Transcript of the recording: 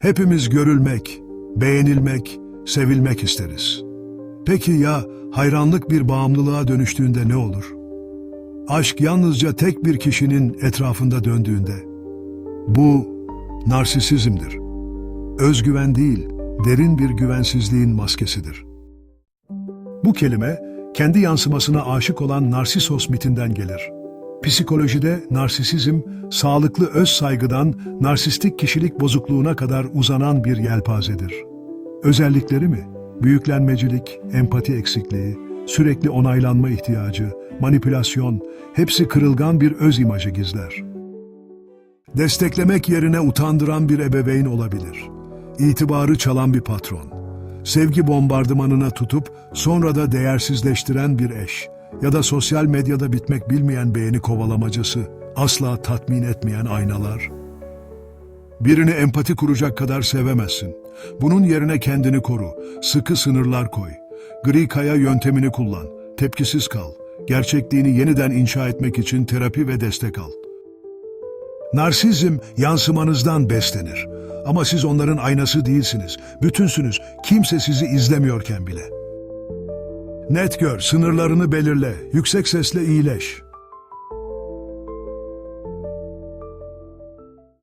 Hepimiz görülmek, beğenilmek, sevilmek isteriz. Peki ya hayranlık bir bağımlılığa dönüştüğünde ne olur? Aşk yalnızca tek bir kişinin etrafında döndüğünde. Bu narsisizmdir. Özgüven değil, derin bir güvensizliğin maskesidir. Bu kelime, kendi yansımasına aşık olan Narsisos mitinden gelir. Psikolojide narsisizm, sağlıklı öz saygıdan narsistik kişilik bozukluğuna kadar uzanan bir yelpazedir. Özellikleri mi? Büyüklenmecilik, empati eksikliği, sürekli onaylanma ihtiyacı, manipülasyon, hepsi kırılgan bir öz imajı gizler. Desteklemek yerine utandıran bir ebeveyn olabilir. İtibarı çalan bir patron. Sevgi bombardımanına tutup sonra da değersizleştiren bir eş. Ya da sosyal medyada bitmek bilmeyen beğeni kovalamacısı. Asla tatmin etmeyen aynalar. Birini empati kuracak kadar sevemezsin. Bunun yerine kendini koru. Sıkı sınırlar koy. Gri kaya yöntemini kullan. Tepkisiz kal. Gerçekliğini yeniden inşa etmek için terapi ve destek al. Narsizm yansımanızdan beslenir. Ama siz onların aynası değilsiniz. Bütünsünüz. Kimse sizi izlemiyorken bile. Net gör, sınırlarını belirle, yüksek sesle iyileş.